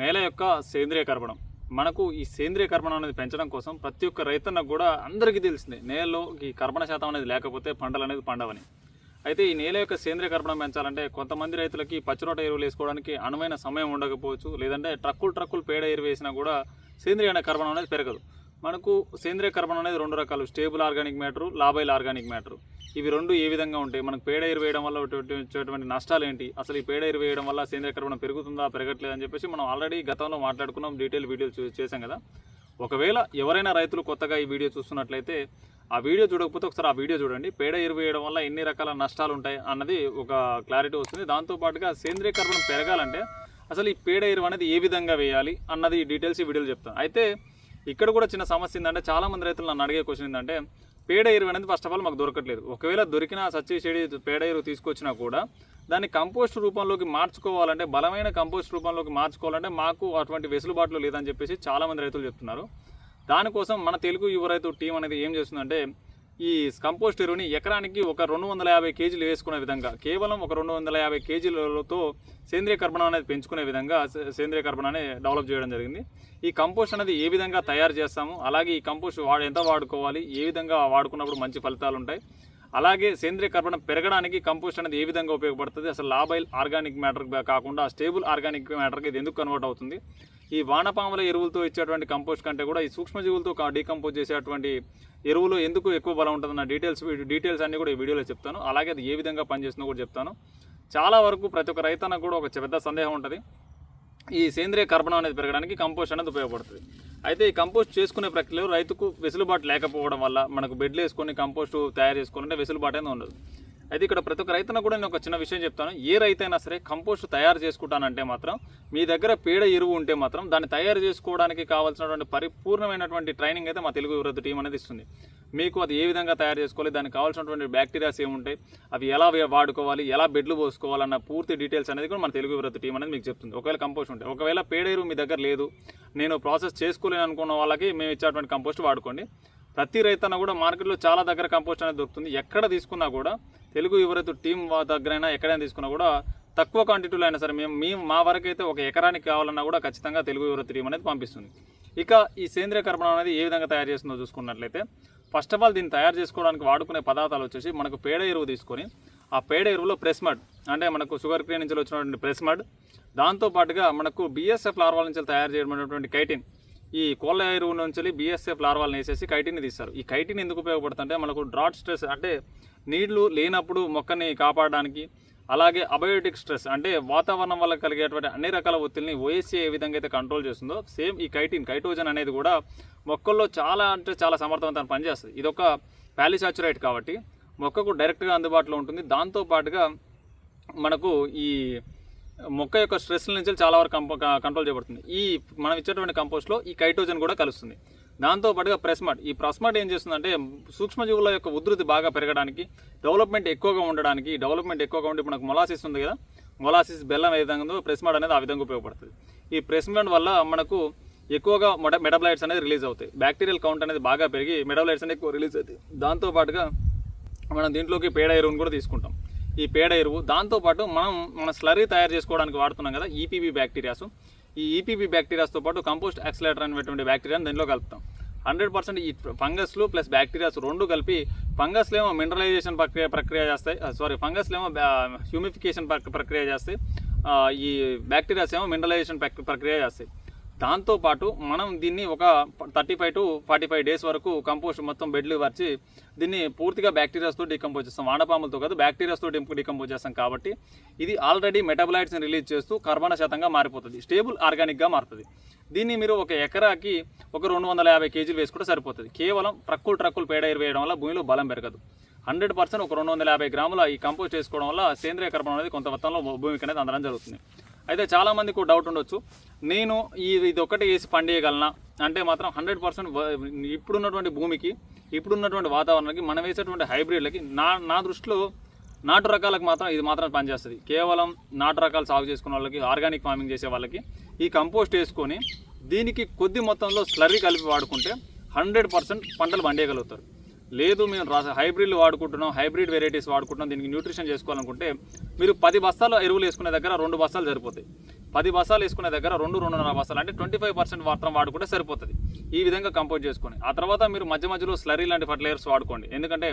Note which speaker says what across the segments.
Speaker 1: నేల యొక్క సేంద్రియ కర్బనం. మనకు ఈ సేంద్రియ కర్బనం అనేది పెంచడం కోసం ప్రతి ఒక్క రైతన్నకు కూడా అందరికీ తెలిసిందే నేలలో ఈ కర్బన శాతం అనేది లేకపోతే పంటలు అనేది పండవని. అయితే ఈ నేల యొక్క సేంద్రియ కర్బనం పెంచాలంటే కొంతమంది రైతులకి పచ్చిరొట్ట ఎరువులు వేసుకోవడానికి అనువైన సమయం ఉండకపోవచ్చు లేదంటే ట్రక్కులు ట్రక్కులు పేడ ఎరువు వేసినా కూడా సేంద్రియ అనే కర్బనం అనేది పెరగదు. మనకు సేంద్రియ కర్బనం అనేది రెండు రకాలు. Stable organic matter labile organic matter. ఇవి రెండు ఏ విధంగా ఉంటాయి? మనకు పేడ ఎరువు వేయడం వల్ల వచ్చేటువంటి- నష్టాలు ఏంటి? అసలు ఈ పేడ ఎరువు వేయడం వల్ల సేంద్రియ కర్బనం పెరుగుతుందా పెరగట్లేదు అని చెప్పేసి మనం ఆల్రెడీ గతంలో మాట్లాడుకున్నాం డీటెయిల్ వీడియో చేసాం కదా. ఒకవేళ ఎవరైనా రైతులు కొత్తగా ఈ వీడియో చూస్తున్నట్లయితే ఆ వీడియో చూడకపోతే ఒకసారి ఆ వీడియో చూడండి. పేడ ఎరువు వేయడం వల్ల ఎన్ని రకాల నష్టాలు ఉంటాయి అన్నది ఒక క్లారిటీ వస్తుంది. దాంతో పాటుగా సేంద్రియ కర్బనం పెరగాలంటే అసలు ఈ పేడ ఎరువు అనేది ఏ విధంగా వేయాలి అన్నది డీటెయిల్స్ ఈ వీడియోలో చెప్తాను. అయితే ఇక్కడ కూడా చిన్న సమస్య ఏంటంటే చాలామంది రైతులు నన్ను అడిగే క్వశ్చన్ ఏంటంటే పేడ ఎరువు అనేది ఫస్ట్ ఆఫ్ ఆల్ మాకు దొరకట్లేదు. ఒకవేళ దొరికిన సచ్చి చెడి పేడ ఎరువు తీసుకొచ్చినా కూడా దాన్ని కంపోస్ట్ రూపంలోకి మార్చుకోవాలంటే బలమైన కంపోస్ట్ రూపంలోకి మార్చుకోవాలంటే మాకు అటువంటి వెసులుబాట్లు లేదని చెప్పేసి చాలామంది రైతులు చెప్తున్నారు. దానికోసం మన తెలుగు యువ రైతు టీం అనేది ఏం చేస్తుందంటే ఈ కంపోస్ట్ ఎరువుని ఎకరానికి ఒక రెండు వందల యాభై కేజీలు వేసుకునే విధంగా కేవలం ఒక రెండు వందల యాభై కేజీలతో సేంద్రియ కర్బనం అనేది పెంచుకునే విధంగా సేంద్రియ కర్బనాన్ని డెవలప్ చేయడం జరిగింది. ఈ కంపోస్ట్ అనేది ఏ విధంగా తయారు చేస్తాము అలాగే ఈ కంపోస్ట్ వాడు ఎంత వాడుకోవాలి ఏ విధంగా వాడుకున్నప్పుడు మంచి ఫలితాలు ఉంటాయి అలాగే సేంద్రియ కర్బనం పెరగడానికి కంపోస్ట్ అనేది ఏ విధంగా ఉపయోగపడుతుంది అసలు లాబైల్ ఆర్గానిక్ మ్యాటర్ కాకుండా స్టేబుల్ ఆర్గానిక్ మ్యాటర్కి ఇది ఎందుకు కన్వర్ట్ అవుతుంది ఈ వానపాముల ఎరువులతో ఇచ్చేటువంటి కంపోస్ట్ కంటే కూడా ఈ సూక్ష్మజీవులతో డీకంపోజ్ చేసేటువంటి ఎరువులు ఎందుకు ఎక్కువ బలం ఉంటుందన్న డీటెయిల్స్ డీటెయిల్స్ అన్ని కూడా ఈ వీడియోలో చెప్తాను. అలాగే అది ఏ విధంగా పనిచేస్తుందో కూడా చెప్తాను. చాలా వరకు ప్రతి ఒక్క రైతన్నకు కూడా ఒక పెద్ద సందేహం ఉంటుంది. ఈ సేంద్రియ కర్బనం అనేది పెరగడానికి కంపోస్ట్ అనేది ఉపయోగపడుతుంది. అయితే ఈ కంపోస్ట్ చేసుకునే ప్రక్రియలో రైతుకు వెసులుబాటు లేకపోవడం వల్ల మనకు బెడ్లు వేసుకొని కంపోస్ట్ తయారు చేసుకోవాలంటే వెసులుబాటు అనేది ఉండదు. అయితే ఇక్కడ ప్రతి ఒక్క రైతున కూడా నేను ఒక చిన్న విషయం చెప్తాను. ఏ రైతైనా సరే కంపోస్ట్ తయారు చేసుకుంటానంటే మాత్రం మీ దగ్గర పేడ ఎరువు ఉంటే మాత్రం దాన్ని తయారు చేసుకోవడానికి కావాల్సినటువంటి పరిపూర్ణమైనటువంటి ట్రైనింగ్ అయితే మా తెలుగు వివృద్ధి టీం అనేది ఇస్తుంది. మీకు అది ఏ విధంగా తయారు చేసుకోవాలి దానికి కావాల్సినటువంటి బ్యాక్టీరియాస్ ఏముంటాయి అవి ఎలా వాడుకోవాలి ఎలా బెడ్లు పోసుకోవాలన్న పూర్తి డీటెయిల్స్ అనేది కూడా మన తెలుగు వివృద్ధి టీం అనేది మీకు చెప్తుంది. ఒకవేళ కంపోస్ట్ ఉంటే ఒకవేళ పేడ ఎరువు మీ దగ్గర లేదు నేను ప్రాసెస్ చేసుకోలేను అనుకున్న వాళ్ళకి మేము ఇచ్చేటువంటి కంపోస్ట్ వాడుకోండి. ప్రతి రైతన్న కూడా మార్కెట్లో చాలా దగ్గర కంపోస్ట్ అనేది దొరుకుతుంది. ఎక్కడ తీసుకున్నా కూడా తెలుగు యువరైతు టీం దగ్గరైనా ఎక్కడైనా తీసుకున్నా కూడా తక్కువ క్వాంటిటీలో అయినా సరే మేము మేము మా వరకు అయితే ఒక ఎకరానికి కావాలన్నా కూడా ఖచ్చితంగా తెలుగు యువరైతు టీం అనేది పంపిస్తుంది. ఇక ఈ సేంద్రియ కర్బనం అనేది ఏ విధంగా తయారు చేస్తుందో చూసుకున్నట్లయితే ఫస్ట్ ఆఫ్ ఆల్ దీన్ని తయారు చేసుకోవడానికి వాడుకునే పదార్థాలు వచ్చేసి మనకు పేడ ఎరువు తీసుకొని ఆ పేడ ఎరువులో ప్రెస్ మడ్ అంటే మనకు షుగర్ క్రీ నుంచి వచ్చినటువంటి ప్రెస్ మడ్ దాంతోపాటుగా మనకు బిఎస్ఎఫ్ లార్వాల నుంచి తయారు చేయబడినటువంటి కైటిన్ ఈ కోళ్ళ ఎరువు నుంచి బిఎస్ఎఫ్ లార్వాలను వేసేసి కైటిన్ తీస్తారు. ఈ కైటిన్ ఎందుకు ఉపయోగపడుతుందంటే మనకు డ్రాట్ స్ట్రెస్ అంటే నీళ్ళు లేనప్పుడు మొక్కని కాపాడడానికి అలాగే అబయోటిక్ స్ట్రెస్ అంటే వాతావరణం వల్ల కలిగేటువంటి అన్ని రకాల ఒత్తిడిని ఓఎస్సీ ఏ విధంగా అయితే కంట్రోల్ చేస్తుందో సేమ్ ఈ కైటిన్ కైటోజన్ అనేది కూడా మొక్కల్లో చాలా అంటే చాలా సమర్థవంతంగా పనిచేస్తుంది. ఇది ఒక ప్యాలిసాచురైట్ కాబట్టి మొక్కకు డైరెక్ట్గా అందుబాటులో ఉంటుంది. దాంతో పాటుగా మనకు ఈ మొక్క యొక్క స్ట్రెస్ నుంచి చాలా వరకు కంప కంట్రోల్ చేయబడుతుంది. ఈ మనం ఇచ్చేటువంటి కంపోస్ట్లో ఈ కైటోజన్ కూడా కలుస్తుంది. దాంతో పాటుగా ప్రెస్మట్. ఈ ప్రెస్మాట్ ఏం చేస్తుందంటే సూక్ష్మజీవుల యొక్క ఉధృతి బాగా పెరగడానికి డెవలప్మెంట్ ఎక్కువగా ఉండడానికి డెవలప్మెంట్ ఎక్కువగా ఉండి మనకు మొలాసిస్ ఉంది కదా మొలాసిస్ బెల్లం ఏ విధంగా ఉందో అనేది ఆ విధంగా ఉపయోగపడుతుంది. ఈ ప్రెస్మాట్ వల్ల మనకు ఎక్కువగా మొడ మెటబలైట్స్ అనేది రిలీజ్ అవుతాయి. బ్యాక్టీరియల్ కౌంట్ అనేది బాగా పెరిగి మెటబలైట్స్ అనేది ఎక్కువ రిలీజ్ అవుతాయి. దాంతో పాటుగా మనం దీంట్లోకి పేడ ఎరువును కూడా తీసుకుంటాం. ఈ పేడ ఎరువు. దాంతోపాటు మనం మన స్లరీ తయారు చేసుకోవడానికి వాడుతున్నాం కదా ఈపీబీ బ్యాక్టీరియాస్ ఈ ఈపీబీ బ్యాక్టీరియాస్తో పాటు కంపోస్ట్ యాక్సిలేటర్ అనేటువంటి బ్యాక్టీరియాని దీనిలో కలుపుతాం. హండ్రెడ్ పర్సెంట్ ఈ ఫంగస్లు ప్లస్ బ్యాక్టీరియాస్ రెండు కలిపి ఫంగస్లు ఏమో మినరలైజేషన్ ప్రక్రియ ప్రక్రియ చేస్తాయి. సారీ ఫంగస్లు ఏమో హ్యూమిఫికేషన్ ప్రక్రియ చేస్తాయి. ఈ బ్యాక్టీరియాస్ ఏమో మినరలైజేషన్ ప్రక్రియ చేస్తాయి. దాంతోపాటు మనం దీన్ని ఒక thirty five to forty five days వరకు కంపోస్ట్ మొత్తం బెడ్లు పరిచి దీన్ని పూర్తిగా బ్యాక్టీరియాస్తో డికంపోజ్ చేస్తాం. వానపాములతో కాదు బ్యాక్టీరియాస్తో డికంపోజ్ చేస్తాం కాబట్టి ఇది ఆల్రెడీ మెటాబలైట్స్ని రిలీజ్ చేస్తూ కర్బన శాతంగా మారిపోతుంది. స్టేబుల్ ఆర్గానిక్గా మారుతుంది. దీన్ని మీరు ఒక ఎకరాకి ఒక రెండు వందల యాభై కేజీలు వేసుకుంటే సరిపోతుంది. కేవలం ట్రక్కులు ట్రక్కులు పేడ వేయడం వల్ల భూమిలో బలం పెరగదు. హండ్రెడ్ పర్సెంట్ ఒక రెండు వందల యాభై గ్రాముల ఈ కంపోస్ట్ చేసుకోవడం వల్ల సేంద్రియ కర్బనం అనేది కొంత మొత్తంలో భూమికి అనేది అందడం జరుగుతుంది. అయితే చాలామందికి ఒక డౌట్ ఉండొచ్చు. నేను ఈ ఇది ఒక్కటే వేసి పండియగలనా అంటే మాత్రం హండ్రెడ్ పర్సెంట్ ఇప్పుడున్నటువంటి భూమికి ఇప్పుడున్నటువంటి వాతావరణానికి మనం వేసేటువంటి హైబ్రిడ్లకి నా నా దృష్టిలో నాటు రకాలకు మాత్రం ఇది మాత్రం పనిచేస్తుంది. కేవలం నాటు రకాలు సాగు చేసుకున్న వాళ్ళకి ఆర్గానిక్ ఫార్మింగ్ చేసే వాళ్ళకి ఈ కంపోస్ట్ వేసుకొని దీనికి కొద్ది మొత్తంలో స్లర్రీ కలిపి వాడుకుంటే హండ్రెడ్ పర్సెంట్ పంటలు పండేయగలుగుతారు. లేదు మేము రా- హైబ్రిడ్లు వాడుకుంటున్నాం హైబ్రిడ్ వెరైటీస్ వాడుకుంటున్నాం దీనికి న్యూట్రిషన్ చేసుకోవాలనుకుంటే మీరు పది బస్తాలు ఎరువులు వేసుకునే దగ్గర రెండు బస్తాలు సరిపోతాయి. పది బస్తాలు వేసుకునే దగ్గర రెండు రెండున్నర బస్తాలు అంటే ట్వంటీ ఫైవ్ పర్సెంట్ మాత్రం వాడుకుంటే సరిపోతుంది. ఈ విధంగా కంపోజ్ చేసుకొని ఆ తర్వాత మీరు మధ్య మధ్యలో స్లరీ లాంటి ఫర్టిలైజర్స్ వాడుకోండి. ఎందుకంటే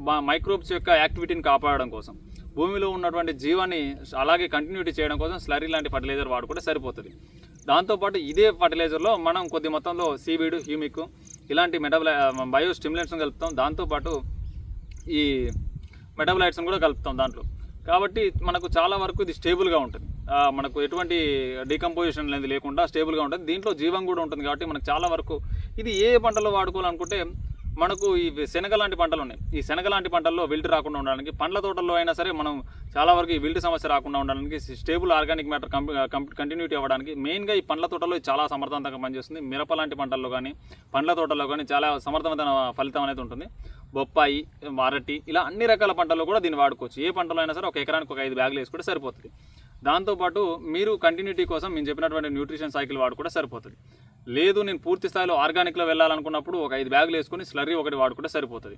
Speaker 1: మా మైక్రోబ్స్ యొక్క యాక్టివిటీని కాపాడడం కోసం భూమిలో ఉన్నటువంటి జీవాన్ని అలాగే కంటిన్యూటీ చేయడం కోసం స్లరీ లాంటి ఫర్టిలైజర్ వాడుకుంటే సరిపోతుంది. దాంతోపాటు ఇదే ఫర్టిలైజర్లో మనం కొద్ది మొత్తంలో సీవీడ్ హ్యూమిక్ ఇలాంటి మెటబల బయో స్టిమ్యులెంట్స్ని కలుపుతాం. దాంతోపాటు ఈ మెటబలైట్స్ని కూడా కలుపుతాం దాంట్లో. కాబట్టి మనకు చాలా వరకు ఇది స్టేబుల్గా ఉంటుంది. మనకు ఎటువంటి డీకంపోజిషన్ అనేది లేకుండా స్టేబుల్గా ఉంటుంది. దీంట్లో జీవం కూడా ఉంటుంది కాబట్టి మనకు చాలా వరకు ఇది ఏ పంటలో వాడుకోవాలనుకుంటే మనకు ఈ శనగ లాంటి పంటలు ఉన్నాయి ఈ శనగ లాంటి పంటల్లో విల్ట్ రాకుండా ఉండడానికి పండ్ల తోటల్లో అయినా సరే మనం చాలా వరకు ఈ విల్ట్ సమస్య రాకుండా ఉండడానికి స్టేబుల్ ఆర్గానిక్ మ్యాటర్ కంటిన్యూటీ అవ్వడానికి మెయిన్గా ఈ పండ్ల తోటలో చాలా సమర్థవంతంగా పనిచేస్తుంది. మిరప లాంటి పంటల్లో కానీ పండ్ల తోటల్లో కానీ చాలా సమర్థవంతమైన ఫలితం అనేది ఉంటుంది. బొప్పాయి అరటి ఇలా అన్ని రకాల పంటల్లో కూడా దీన్ని వాడుకోవచ్చు. ఏ పంటలో అయినా సరే ఒక ఎకరానికి ఒక ఐదు బ్యాగులు వేసుకుంటే సరిపోతుంది. దాంతోపాటు మీరు కంటిన్యూటీ కోసం మేము చెప్పినటువంటి న్యూట్రిషన్ సైకిల్ వాడు కూడా సరిపోతుంది. లేదు నేను పూర్తి స్థాయిలో ఆర్గానిక్లో వెళ్ళాలనుకున్నప్పుడు ఒక ఐదు బ్యాగులు వేసుకొని స్లర్రీ ఒకటి వాడుకుంటే సరిపోతుంది.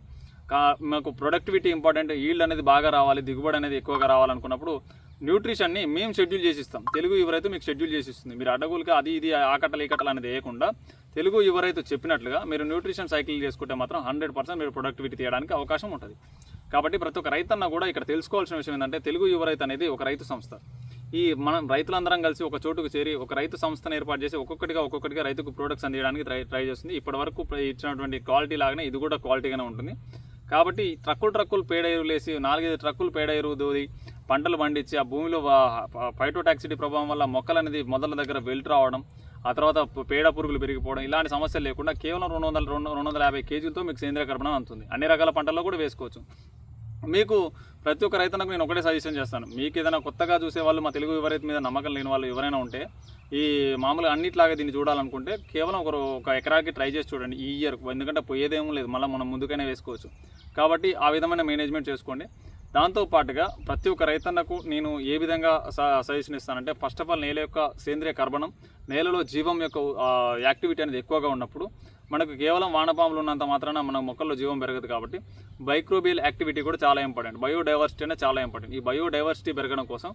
Speaker 1: కా మాకు ప్రొడక్టివిటీ ఇంపార్టెంట్ ఈల్డ్ అనేది బాగా రావాలి దిగుబడి అనేది ఎక్కువగా రావాలనుకున్నప్పుడు న్యూట్రిషన్ని మేము షెడ్యూల్ చేసి ఇస్తాం తెలుగు ఎవరైతే మీకు షెడ్యూల్ చేసి ఇస్తుంది మీరు అడ్డగోలుగా అది ఇది ఆ కట్టలు ఈ కట్టలు అనేది వేయకుండా తెలుగు ఎవరైతే చెప్పినట్లుగా మీరు న్యూట్రిషన్ సైకిల్ చేసుకుంటే మాత్రం హండ్రెడ్ పర్సెంట్ మీరు ప్రొడక్టివిటీ తీయడానికి అవకాశం ఉంటుంది. కాబట్టి ప్రతి ఒక్క రైతన్న కూడా ఇక్కడ తెలుసుకోవాల్సిన విషయం ఏంటంటే తెలుగు యువ రైతు అనేది ఒక రైతు సంస్థ. ఈ మనం రైతులందరం కలిసి ఒక చోటుకు చేరి ఒక రైతు సంస్థను ఏర్పాటు చేసి ఒక్కొక్కటిగా ఒక్కొక్కటిగా రైతుకు ప్రొడక్ట్స్ అందించడానికి ట్రై ట్రై చేస్తుంది. ఇప్పటి వరకు ఇచ్చినటువంటి క్వాలిటీ లాగానే ఇది కూడా క్వాలిటీగానే ఉంటుంది. కాబట్టి ట్రక్కులు ట్రక్కులు పేడ ఎరువులు వేసి నాలుగైదు ట్రక్కులు పేడ ఎరువు దూది పంటలు పండించి ఆ భూమిలో ఫైటోటాక్సిటీ ప్రభావం వల్ల మొక్కలు అనేది మొదల దగ్గర వెల్ట్ రావడం ఆ తర్వాత పేడ పురుగులు పెరిగిపోవడం ఇలాంటి సమస్యలు లేకుండా కేవలం రెండు వందల రెండు రెండు వందల యాభై కేజీలతో మీకు సేంద్రియ కర్బనం అందుతుంది. అన్ని రకాల పంటల్లో కూడా వేసుకోవచ్చు. మీకు ప్రతి ఒక్క రైతులకు నేను ఒకటే సజెషన్ చేస్తాను. మీకు ఏదైనా కొత్తగా చూసే వాళ్ళు మా తెలుగు విపరీత మీద నమ్మకం లేని వాళ్ళు ఎవరైనా ఉంటే ఈ మామూలుగా అన్నిట్లాగా దీన్ని చూడాలనుకుంటే కేవలం ఒక ఒక ఎకరాకి ట్రై చేసి చూడండి ఈ ఇయర్ ఎందుకంటే పోయేదేమో లేదు. మళ్ళీ మనం ముందుకైనా వేసుకోవచ్చు. కాబట్టి ఆ విధమైన మేనేజ్మెంట్ చేసుకోండి. దాంతో పాటుగా ప్రతి ఒక్క రైతన్నకు నేను ఏ విధంగా సజెషన్ ఇస్తానంటే ఫస్ట్ ఆఫ్ ఆల్ నేల యొక్క సేంద్రియ కర్బనం నేలలో జీవం యొక్క యాక్టివిటీ అనేది ఎక్కువగా ఉన్నప్పుడు మనకు కేవలం వానపాములు ఉన్నంత మాత్రాన మన మొక్కల్లో జీవం పెరగదు కాబట్టి బైక్రోబియల్ యాక్టివిటీ కూడా చాలా ఇంపార్టెంట్ బయోడైవర్సిటీ అనేది చాలా ఇంపార్టెంట్ ఈ బయోడైవర్సిటీ పెరగడం కోసం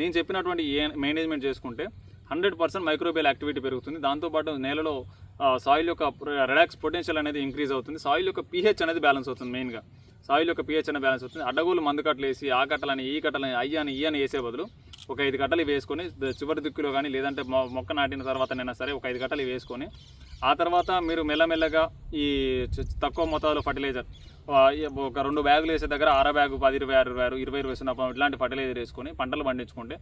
Speaker 1: నేను చెప్పినటువంటి ఏ మేనేజ్మెంట్ చేసుకుంటే హండ్రెడ్ పర్సెంట్ మైక్రోబియల్ యాక్టివిటీ పెరుగుతుంది. దాంతోపాటు నేలలో సాయిల్ యొక్క రిలాక్స్ పొటెన్షియల్ అనేది ఇంక్రీజ్ అవుతుంది. సాయిల్ యొక్క పీహెచ్ అనేది బ్యాలెన్స్ అవుతుంది మెయిన్గా సాయిల్ యొక్క పిహెచ్ అనే బ్యాలెన్స్ వస్తుంది. అడ్డగోలు మందు కట్టలు వేసి ఆ కట్టలని ఈ కట్టలని అయ్యి అని ఈ అని వేసే బదులు ఒక ఐదు కట్టలు వేసుకొని చివరి దిక్కులో కానీ లేదంటే మొ- మొక్క నాటిన తర్వాతనైనా సరే ఒక ఐదు కట్టలు వేసుకొని ఆ తర్వాత మీరు మెల్లమెల్లగా ఈ తక్కువ మొత్తంలో ఫర్టిలైజర్ ఒక రెండు బ్యాగులు వేసే దగ్గర అర బ్యాగు పది ఇరవై ఆరు ఇరవై ఆరు ఇరవై ఇరవై సున్నా ఇట్లాంటి ఫర్టిలైజర్ వేసుకొని పంటలు పండించుకుంటే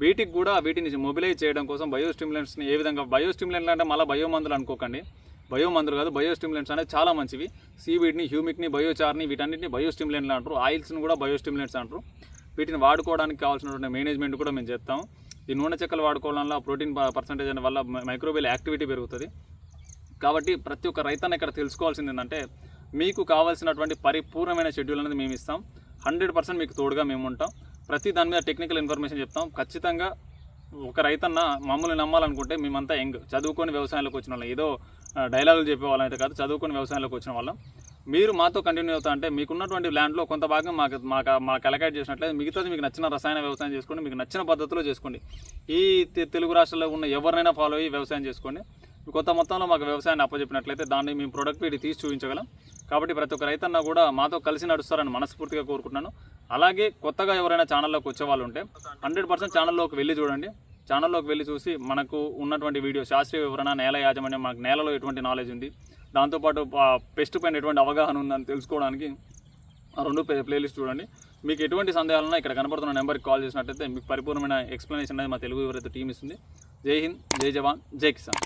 Speaker 1: వీటికి కూడా వీటిని మొబిలైజ్ చేయడం కోసం బయో స్టిమ్యులెంట్స్ని ఏ విధంగా బయో స్టిమ్యులెంట్లు అంటే మళ్ళీ బయో మందులు అనుకోకండి. బయో మందులు కాదు బయో స్టిమ్యులెంట్స్ అనేది చాలా మంచివి. సీవీడ్ని హ్యూమిక్ని బయోచార్ని వీటన్నిటిని బయో స్టిమ్యులెంట్లు అంటారు. ఆయిల్స్ని కూడా బయో స్టిమ్యులెంట్స్ అంటారు. వీటిని వాడుకోవడానికి కావాల్సినటువంటి మేనేజ్మెంట్ కూడా మేము చేస్తాము ఈ నూనె చెక్కలు వాడుకోవడం వల్ల ప్రోటీన్ పర్సంటేజ్ అనే వల్ల మైక్రోబియల్ యాక్టివిటీ పెరుగుతుంది. కాబట్టి ప్రతి ఒక్క రైతన్న ఇక్కడ తెలుసుకోవాల్సింది ఏంటంటే మీకు కావాల్సినటువంటి పరిపూర్ణమైన షెడ్యూల్ అనేది మేము ఇస్తాం. హండ్రెడ్ పర్సెంట్ మీకు తోడుగా మేము ఉంటాం. ప్రతి దాని మీద టెక్నికల్ ఇన్ఫర్మేషన్ చెప్తాం. ఖచ్చితంగా ఒక రైతన్న మమ్మల్ని నమ్మాలనుకుంటే మేమంతా యంగ్ చదువుకొని వ్యవసాయంలోకి వచ్చిన వాళ్ళం. ఏదో డైలాగులు చెప్పేవాళ్ళం అయితే కాదు చదువుకొని వ్యవసాయంలోకి వచ్చిన వాళ్ళం. మీరు మాతో కంటిన్యూ అవుతా అంటే మీకున్నటువంటి ల్యాండ్లో కొంత భాగం మాకు మాకు మాకు అలకేట్ చేసినట్లయితే మిగతాది మీకు నచ్చిన రసాయన వ్యవసాయం చేసుకోండి మీకు నచ్చిన పద్ధతిలో చేసుకోండి. ఈ తె- తెలుగు రాష్ట్రాల్లో ఉన్న ఎవరినైనా ఫాలో అయ్యి వ్యవసాయం చేసుకోండి. కొత్త మొత్తంలో మాకు వ్యవసాయాన్ని అప్పచెప్పినట్లయితే దాన్ని మేము ప్రొడక్టివిటీ తీసి చూపించగలం. కాబట్టి ప్రతి ఒక్క రైతన్న కూడా మాతో కలిసి నడుస్తారని మనస్ఫూర్తిగా కోరుకుంటున్నాను. అలాగే కొత్తగా ఎవరైనా ఛానల్లోకి వచ్చే వాళ్ళు ఉంటే హండ్రెడ్ పర్సెంట్ ఛానల్లోకి వెళ్ళి చూడండి. ఛానల్లోకి వెళ్ళి చూసి మనకు ఉన్నటువంటి వీడియో శాస్త్రీయ వివరణ నేల యాజమాన్యం మనకు నేలలో ఎటువంటి నాలెడ్జ్ ఉంది. దాంతోపాటు పెస్ట్ పైన ఎటువంటి అవగాహన ఉందని తెలుసుకోవడానికి ఆ రెండు ప్లే ప్లేలిస్ట్ చూడండి. మీకు ఎటువంటి సందేహాలున్నా ఇక్కడ కనపడుతున్న నెంబర్కి కాల్ చేసినట్టయితే మీకు పరిపూర్ణమైన ఎక్స్ప్లెనేషన్ అనేది మా తెలుగు ఎవరైతే టీం ఇస్తుంది. జై హింద్ జై జవాన్ జై కిసాన్.